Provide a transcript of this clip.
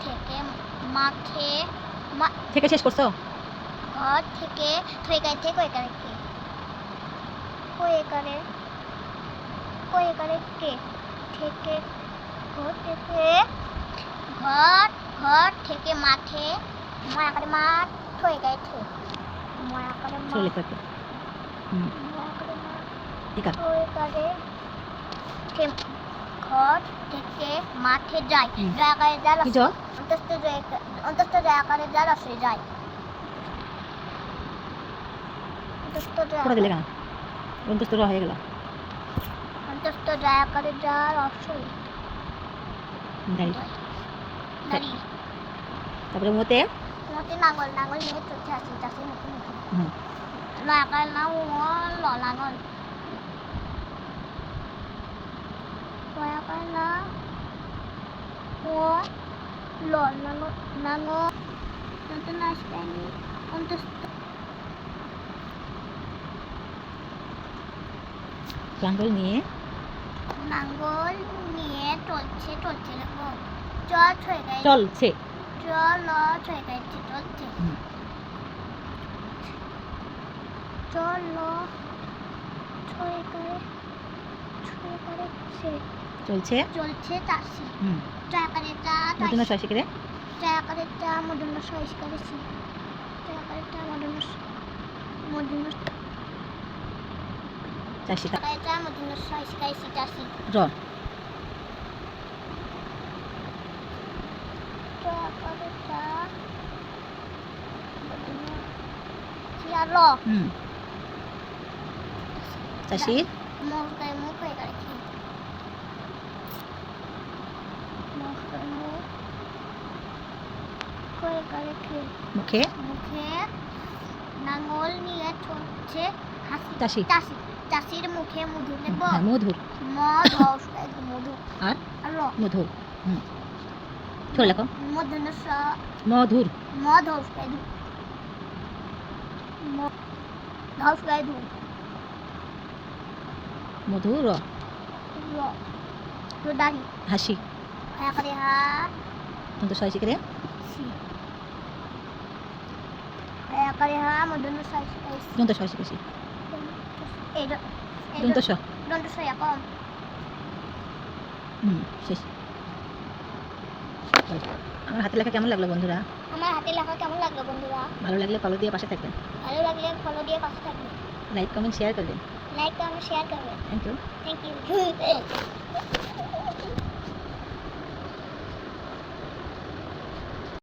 থেকে মাঠে মা- থেকে শেষ করছ? ঘর থেকে থইকাই থেকে কই করে কে কই করে কই করে কে থেকে ঘর থেকে ঘর ঘর থেকে মাঠে মায়া করে মাঠ থই গাই থে মায়া করে মাঠ লেখো একটু হুম। মায়া করে মাঠ ঠিক আছে। থই করে কে- ঘর থেকে মাঠে যায়। জায়গায় যায় কি জল? অন্তস্থ অন্তস্থ জায়গায় যায় রসে যায়। অন্তস্থ পড়ে দিলে জায়গা কেন অন্তস্থ হয়ে গেল। অন্তস্থ জায়গায় যায় রসে দাঁড়িয়ে তারপরে মতে মতে নাঙ্গল নাঙ্গল নিয়ে চলছে আসি চাষি মুখে মুখে হুম। না ও ল লাঙ্গল লাগাল না ও ল নাঙ্গল নাঙ্গল নতুন আসবেনি অন্তস্থ লাঙ্গল নিয়ে? নাঙ্গল নিয়ে চলছে চলছে চল ছয় গাই চলছে। চল ল ছয় চলছে। চল চলছে? চলছে চাষি হুম। নতুন ছয় শিখে চাকারে চা মদন্য সহিস করেছি চাকারে চা মদন্য মদন্য চাষি চাকারে চা মদন্য সহিস করেছি চাষি র। চিয়ার ল হুম। চাষির মুখ মুখ হয়ে গেছে মুখ গায়ে মুখ হয়ে গেছে মুখে মুখে নাঙ্গল নিয়ে চলছে হাসি। চাষি। চাষি। চাষির মুখে মধু নেব হ্যাঁ, মধুর। ঔষধ মধু আর। মধুর। হুম। ছোট লেখো মধুর মধুর। মধুর। হাসি। হ্যাঁ করে হা। শিখে সি হ্যাঁ করে হা মধুর সাইজ সাইজ দন্ত ছয় শিখেছি এই দন্ত স দন্ত সয়া কম হুম শেষ আমার হাতে লেখা কেমন লাগল বন্ধুরা আমার হাতে লেখা কেমন লাগল বন্ধুরা ভালো লাগলে ফলো দিয়ে পাশে থাকবেন ভালো লাগলে ফলো দিয়ে পাশে থাকবে লাইক কমেন্ট শেয়ার করবেন লাইক কমেন্ট শেয়ার করবে থ্যাংক ইউ থ্যাংক ইউ